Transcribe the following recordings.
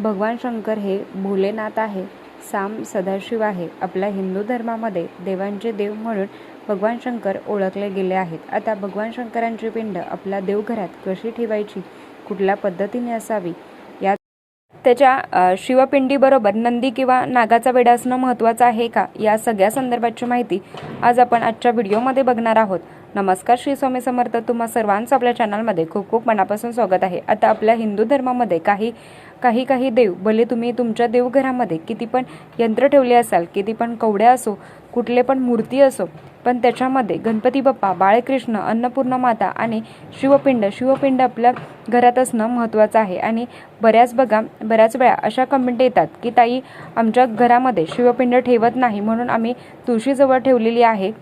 भगवान शंकर हे भोलेनाथ आहे साम सदाशिव आहे. आपल्या हिंदू धर्मामध्ये देवांचे देव म्हणून भगवान शंकर ओळखले गेले आहेत. आता भगवान शंकरांची पिंड आपल्या देवघरात कशी ठेवायची? कुठल्या पद्धतीने असावी? या त्याच्या शिवपिंडीबरोबर नंदी किंवा नागाचा वेडा असणं महत्त्वाचं आहे का? या सगळ्या संदर्भाची माहिती आज आपण आजच्या व्हिडिओमध्ये बघणार आहोत. नमस्कार श्री स्वामी समर्थ. तुम्हा सर्वांचं आपल्या चॅनलमध्ये खूप खूप मनापासून स्वागत आहे. आता आपल्या हिंदू धर्मामध्ये काही काही काही देव भले तुम्ही तुमच्या देवघरामध्ये किती पण यंत्र ठेवले असाल किती पण कवड्या असो कुठले पण मूर्ती असो पण त्याच्यामध्ये गणपती बाप्पा बाळकृष्ण अन्नपूर्णा माता आणि शिवपिंड शिवपिंड आपल्या घरात असणं महत्त्वाचं आहे. आणि बऱ्याच बघा बऱ्याच वेळा अशा कमेंट येतात की ताई आमच्या घरामध्ये शिवपिंड ठेवत नाही म्हणून आम्ही तुळशीजवळ ठेवलेली आहे.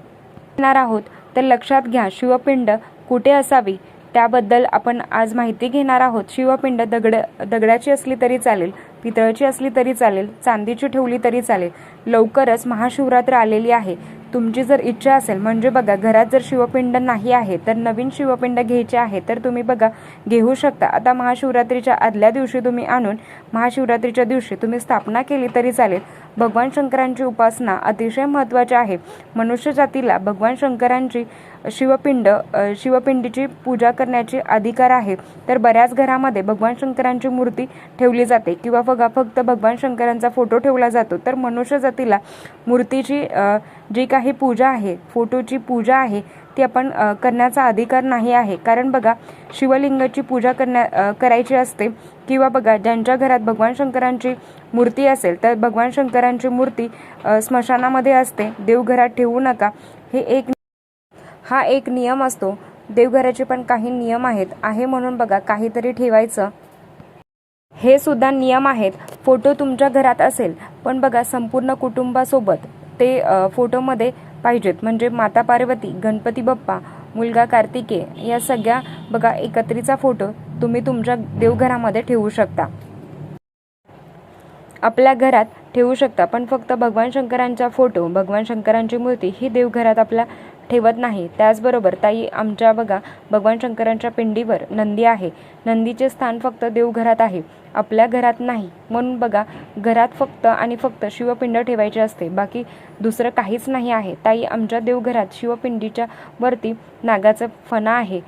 आहोत. तर लक्षात घ्या शिवपिंड कुठे असावी? त्याबद्दल आपण आज माहिती घेणार आहोत. शिवपिंड दगड दगडाची असली तरी चालेल पितळाची असली तरी चालेल चांदीची ठेवली तरी चालेल. लवकरच महाशिवरात्र आलेली आहे. तुमची जर इच्छा असेल म्हणजे बघा घरात जर शिवपिंड नाही आहे तर नवीन शिवपिंड घ्यायचे आहे तर तुम्ही बघा घेऊ शकता. आता महाशिवरात्रीच्या आदल्या दिवशी तुम्ही आणून महाशिवरात्रीच्या दिवशी तुम्ही स्थापना केली तरी चालेल. भगवान शंकरांची उपासना अतिशय महत्त्वाची आहे. मनुष्य जातीला भगवान शंकरांची शिवपिंड शिवपिंडीची पूजा करण्याची अधिकार आहे. तर बऱ्याच घरामध्ये भगवान शंकरांची मूर्ती ठेवली जाते किंवा बघा फक्त भगवान शंकरांचा फोटो ठेवला जातो. तर मनुष्य जातीला मूर्तीची जी काही पूजा आहे फोटोची पूजा आहे ती आपण करण्याचा अधिकार नाही आहे. कारण बघा शिवलिंगाची पूजा करण्या करायची असते किंवा बघा ज्यांच्या घरात भगवान शंकरांची मूर्ती असेल तर भगवान शंकरांची मूर्ती स्मशानामध्ये असते. देवघरात ठेवू नका. हे एक हा एक नियम असतो. देवघराचे पण काही नियम आहेत. आहे म्हणून बघा काहीतरी ठेवायचं. हे सुद्धा नियम आहेत. फोटो तुमच्या घरात असेल पण बघा संपूर्ण कुटुंबासोबत ते फोटोमध्ये पाहिजेत. म्हणजे माता पार्वती गणपती बाप्पा मुलगा कार्तिके या सगळ्या बघा एकत्रीचा फोटो तुम्ही तुमच्या देवघरामध्ये ठेवू शकता. आपल्या घरात ठेवू शकता. पण फक्त भगवान शंकरांचा फोटो भगवान शंकरांची मूर्ती ही देवघरात आपल्या ठेवत नाही. त्याचबरोबर ताई आमच्या बघा भगवान शंकरांच्या पिंडीवर नंदी आहे. नंदीचे स्थान फक्त देवघरात आहे. आपल्या घरात नाही. म्हणून बघा घरात फक्त आणि फक्त शिवपिंड ठेवायचे असते. बाकी दुसरं काहीच नाही आहे. ताई आमच्या देवघरात शिवपिंडीच्या वरती नागाचं फणा आहे.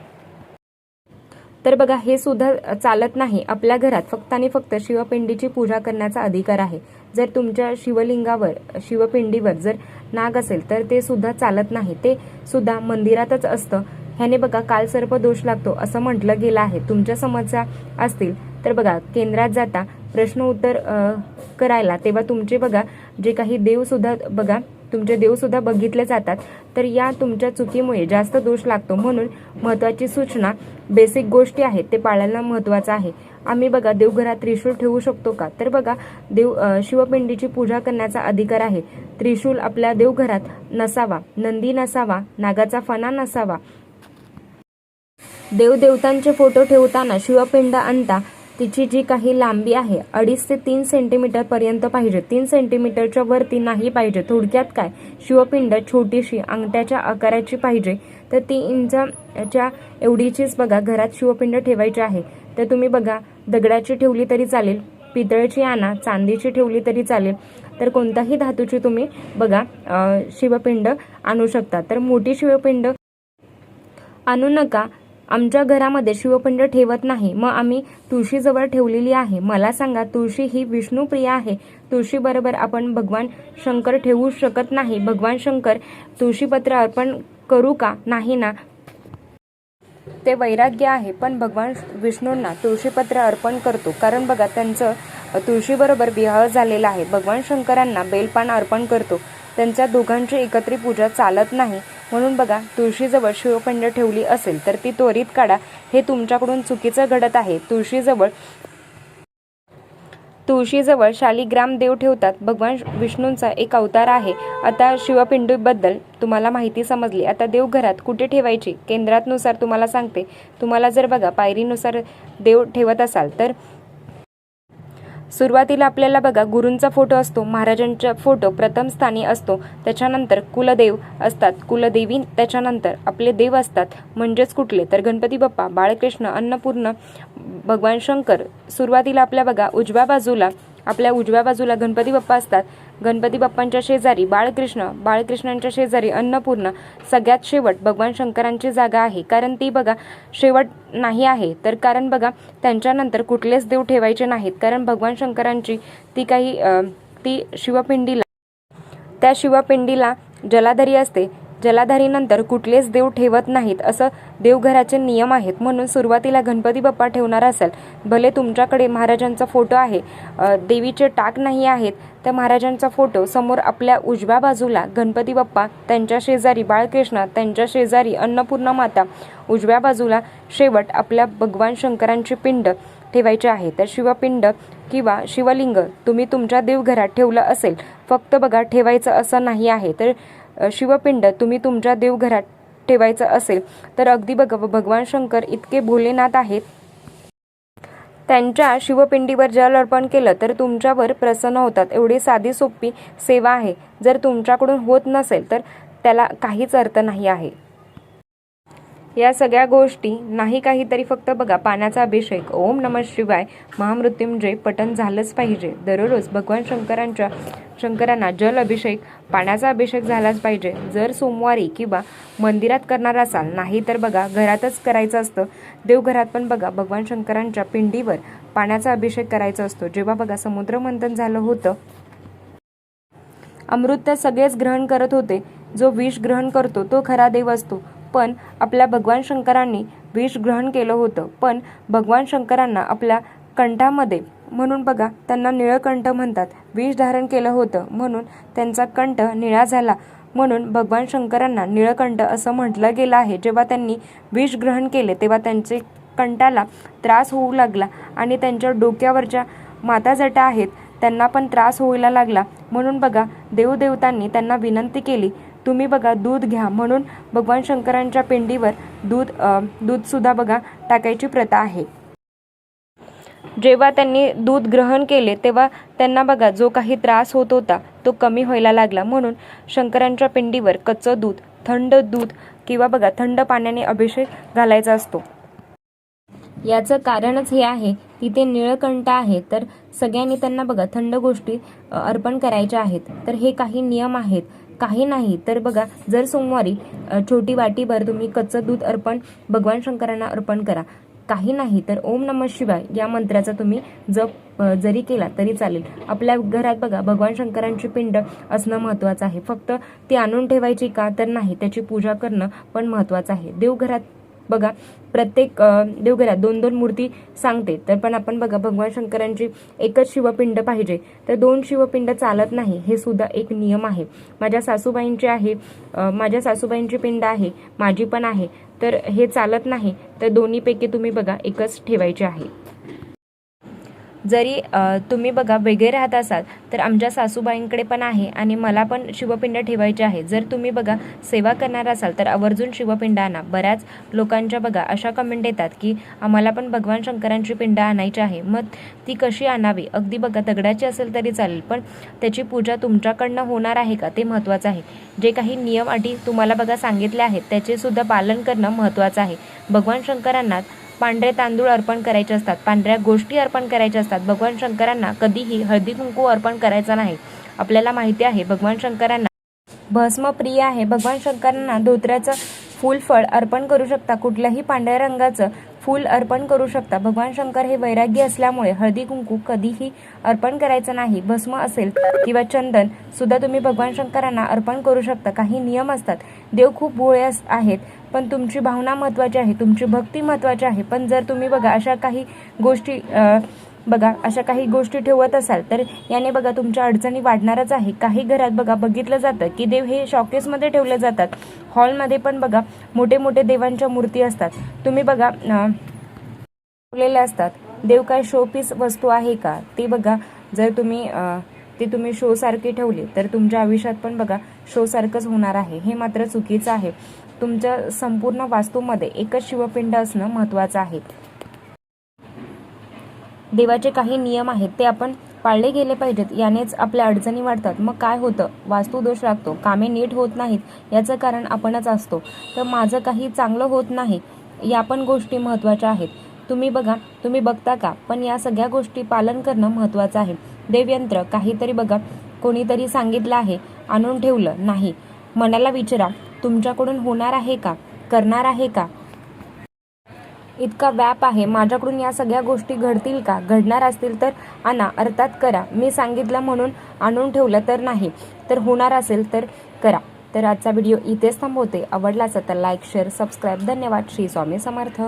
तर बघा हे सुद्धा चालत नाही. आपल्या घरात फक्त आणि फक्त शिवपिंडीची पूजा करण्याचा अधिकार आहे. जर तुमच्या शिवलिंगावर शिवपिंडीवर जर नाग असेल तर ते सुद्धा चालत नाही. ते सुद्धा मंदिरातच असतं. ह्याने बघा काल सर्प दोष लागतो असं म्हटलं गेलं आहे. तुमच्या समस्या असतील. तर बघा केंद्रात जाता प्रश्न उत्तर करायला तेव्हा तुमचे बघा जे काही देव सुद्धा बघा तुमचे देवसुद्धा बघितले जातात. तर या तुमच्या चुकीमुळे जास्त दोष लागतो म्हणून महत्वाची सूचना बेसिक गोष्टी आहेत ते पाळायला महत्वाचं आहे. आम्ही बघा देवघरात त्रिशूल ठेवू शकतो का? तर बघा देव शिवपिंडीची पूजा करण्याचा अधिकार आहे. त्रिशूल आपल्या देवघरात नसावा नंदी नसावा नागाचा फणा नसावा. देवदेवतांचे फोटो ठेवताना शिवपिंड आणता तिची जी काही लांबी आहे अडीच ते तीन सेंटीमीटर पर्यंत पाहिजे. तीन सेंटीमीटरच्या वरती नाही पाहिजे. थोडक्यात काय? शिवपिंड छोटीशी अंगठ्याच्या आकाराची पाहिजे. तर ती इंचाच्या एवढीचीच बघा घरात शिवपिंड ठेवायची आहे. तर तुम्ही बघा दगडाची ठेवली तरी चालेल पितळची आणा चांदीची ठेवली तरी चालेल. तर कोणताही धातूची तुम्ही बघा शिवपिंड आणू शकता. तर मोठी शिवपिंड आणू नका. आमच्या घरामध्ये शिवपिंड ठेवत नाही. मग आम्ही तुळशीजवळ ठेवलेली आहे. मला सांगा तुळशी ही विष्णुप्रिय आहे? तुळशीबरोबर आपण भगवान शंकर ठेवू शकत नाही. भगवान शंकर तुळशीपत्र अर्पण करू का? नाही ना. ते वैराग्य आहे पण भगवान विष्णूंना तुळशीपत्र अर्पण करतो. कारण बघा त्यांचं तुळशीबरोबर विवाह झालेला आहे. भगवान शंकरांना बेलपान अर्पण करतो. त्यांच्या दोघांची एकत्री पूजा चालत नाही. म्हणून बघा तुळशीजवळ शिवपिंड ठेवली असेल तर ती त्वरित काढा. हे तुमच्याकडून चुकीचं घडत आहे. तुळशीजवळ तुळशीजवळ शालिग्राम देव ठेवतात. भगवान विष्णूंचा एक अवतार आहे. आता शिवपिंडीबद्दल तुम्हाला माहिती समजली. आता देवघरात कुठे ठेवायची? केंद्रातनुसार तुम्हाला सांगते. तुम्हाला जर बघा पायरीनुसार देव ठेवत असाल तर सुरुवातीला आपल्याला बघा गुरूंचा फोटो असतो महाराजांचा फोटो प्रथम स्थानी असतो त्याच्यानंतर कुलदेव असतात कुलदेवी त्याच्यानंतर आपले देव असतात म्हणजेच कुठले? तर गणपती बाप्पा बाळकृष्ण अन्नपूर्ण भगवान शंकर. सुरुवातीला आपल्या बघा उजव्या बाजूला आपल्या उजव्या बाजूला गणपती बाप्पा असतात. गणपती बाप्पांच्या शेजारी बाळकृष्ण बाळकृष्णांच्या शेजारी अन्नपूर्ण सगळ्यात शेवट भगवान शंकरांची जागा आहे. कारण ती बघा शेवट नाही आहे. तर कारण बघा त्यांच्यानंतर कुठलेच देव ठेवायचे नाहीत. कारण भगवान शंकरांची ती काही ती शिवपिंडीला त्या शिवपिंडीला जलाधरी असते. जलाधारीनंतर कुठलेच देव ठेवत नाहीत असं देवघराचे नियम आहेत. म्हणून सुरुवातीला गणपती बाप्पा ठेवणार असाल भले तुमच्याकडे महाराजांचा फोटो आहे देवीचे टाक नाही आहेत त्या महाराजांचा फोटो समोर आपल्या उजव्या बाजूला गणपती बाप्पा त्यांच्या शेजारी बाळकृष्ण त्यांच्या शेजारी अन्नपूर्णा माता उजव्या बाजूला शेवट आपल्या भगवान शंकरांची पिंड ठेवायचे आहे. तर शिवपिंड किंवा शिवलिंग तुम्ही तुमच्या देवघरात ठेवलं असेल फक्त बघा ठेवायचं असं नाही आहे. तर शिवपिंड तुम्ही तुमच्या देवघरात ठेवायचं असेल तर अगदी बघ भगवान शंकर इतके भोलेनाथ आहेत. त्यांच्या शिवपिंडीवर जल अर्पण केलं तर तुमच्यावर प्रसन्न होतात. एवढी साधी सोपी सेवा आहे. जर तुमच्याकडून होत नसेल तर त्याला काहीच अर्थ नाही आहे. या सगळ्या गोष्टी नाही काहीतरी फक्त बघा पाण्याचा अभिषेक. ओम नम शिवाय महामृत्युंजय पठण झालंच पाहिजे. दररोज भगवान शंकरांच्या शंकरांना जल अभिषेक पाण्याचा अभिषेक झालाच पाहिजे. जर सोमवारी किंवा मंदिरात करणार असाल नाही तर बघा घरातच करायचं असतं. देवघरात पण बघा भगवान शंकरांच्या पिंडीवर पाण्याचा अभिषेक करायचा असतो. जेव्हा बघा समुद्र मंथन झालं होतं अमृत तर सगळेच ग्रहण करत होते. जो विष ग्रहण करतो तो खरा देव असतो. पण आपल्या भगवान शंकरांनी विष ग्रहण केलं होतं. पण भगवान शंकरांना आपल्या कंठामध्ये म्हणून बघा त्यांना निळकंठ म्हणतात. विष धारण केलं होतं म्हणून त्यांचा कंठ निळा झाला. म्हणून भगवान शंकरांना निळकंठ असं म्हटलं गेलं आहे. जेव्हा त्यांनी विष ग्रहण केले तेव्हा त्यांचे कंठाला त्रास होऊ लागला आणि त्यांच्या डोक्यावरच्या माता जटा आहेत त्यांना पण त्रास होयला लागला. म्हणून बघा देवदेवतांनी त्यांना विनंती केली तुम्ही बघा दूध घ्या. म्हणून भगवान शंकरांच्या पिंडीवर दूध दूध दूधसुद्धा बघा टाकायची प्रथा आहे. जेव्हा त्यांनी दूध ग्रहण केले तेव्हा त्यांना बघा जो काही त्रास होत होता तो कमी व्हायला लागला. म्हणून शंकरांच्या पिंडीवर कच्चं दूध थंड दूध किंवा बघा थंड पाण्याने अभिषेक घालायचा असतो. याचं कारणच हे आहे तिथे निळकंठ आहे तर सगळ्यांनी त्यांना बघा थंड गोष्टी अर्पण करायच्या आहेत. तर हे काही नियम आहेत. काही नाही. तर बघा जर सोमवारी छोटी वाटीभर तुम्ही कच्चं दूध अर्पण भगवान शंकरांना अर्पण करा. काही नाही तर ओम नम शिवाय या मंत्राचा तुम्ही जप जरी केला तरी चालेल. आपल्या घरात बघा भगवान शंकरांची पिंड असणं महत्त्वाचं आहे. फक्त ती आणून ठेवायची का तर नाही त्याची पूजा करणं पण महत्त्वाचं आहे. देवघरात बघा प्रत्येक देवघरात दोन दोन मूर्ती सांगते. तर पण आपण बघा भगवान शंकरांची एकच शिवपिंड पाहिजे. तर दोन शिवपिंड चालत नाही हे सुद्धा एक नियम आहे. माझ्या सासूबाईंची आहे माझ्या सासूबाईंची पिंड आहे माझी पण आहे. तर हे चालत नाही तर दोन्हीपैकी तुम्ही बघा एकच ठेवायचे आहे. जरी तुम्ही बघा वेगळे राहत असाल तर आमच्या सासूबाईंकडे पण आहे आणि मला पण शिवपिंड ठेवायचे आहे. जर तुम्ही बघा सेवा करणार असाल तर आवर्जून शिवपिंड आणा. बऱ्याच लोकांच्या बघा अशा कमेंट येतात की आम्हाला पण भगवान शंकरांची पिंड आणायची आहे. मग ती कशी आणावी? अगदी बघा दगडाची असेल तरी चालेल पण त्याची पूजा तुमच्याकडनं होणार आहे का? ते महत्त्वाचं आहे. जे काही नियम अटी तुम्हाला बघा सांगितले आहेत त्याचे सुद्धा पालन करणं महत्त्वाचं आहे. भगवान शंकरांना पांढरे तांदूळ अर्पण करायचे असतात. पांढऱ्या गोष्टी अर्पण करायच्या असतात. भगवान शंकरांना कधीही हळदी कुंकू अर्पण करायचा नाही. आपल्याला माहिती आहे भगवान शंकरांना भस्म प्रिय आहे. भगवान शंकरांना धोत्र्याचं फूल फळ अर्पण करू शकता. कुठल्याही पांढऱ्या रंगाचं फूल अर्पण करू शकता. भगवान शंकर हे वैराग्य असल्यामुळे हळदी कुंकू कधीही अर्पण करायचं नाही. भस्म असेल किंवा चंदन सुद्धा तुम्ही भगवान शंकरांना अर्पण करू शकता. काही नियम असतात. देव खूप भोळे अस- आहेत पण तुमची भावना महत्त्वाची आहे तुमची भक्ती महत्त्वाची आहे. पण जर तुम्ही बघा अशा काही गोष्टी बघा अशा काही गोष्टी ठेवत असाल तर याने बघा तुमच्या अडचणी वाढणारच आहे. काही घरात बघा बघितलं जातं की देव हे शॉकेसमध्ये ठेवले जातात. हॉलमध्ये पण बघा मोठे मोठे देवांच्या मूर्ती असतात. तुम्ही बघा ठेवलेल्या असतात. देव काय शोपीस वस्तू आहे का? ते बघा. जर तुम्ही ते तुम्ही शो सारखी ठेवली तर तुमच्या आयुष्यात पण बघा शो सारखंच होणार आहे. हे मात्र चुकीचं आहे. तुमच्या संपूर्ण वास्तूमध्ये एकच शिवपिंड असणं महत्त्वाचं आहे. देवाचे काही नियम आहेत ते आपण पाळले गेले पाहिजेत. यानेच आपल्या अडचणी वाढतात. मग काय होतं? वास्तुदोष लागतो. कामे नीट होत नाहीत याचं कारण आपणच असतो. तर माझं काही चांगलं होत नाही या पण गोष्टी महत्त्वाच्या आहेत. तुम्ही बघा तुम्ही बघता का? पण या सगळ्या गोष्टी पालन करणं महत्त्वाचं आहे. देवयंत्र काहीतरी बघा कोणीतरी सांगितलं आहे आणून ठेवलं नाही. मनाला विचारा तुमच्याकडून होणार आहे का? करणार आहे का? इतका व्याप आहे. माझ्याकडून या सगळ्या गोष्टी घडतील का? घडणार असतील तर आणा अर्थात करा. मी सांगितलं म्हणून आणून ठेवलं तर नाही. तर होणार असेल तर करा. तर आजचा व्हिडिओ इथेच थांबवते. आवडला तर लाईक शेअर सबस्क्राईब. धन्यवाद. श्री स्वामी समर्थ.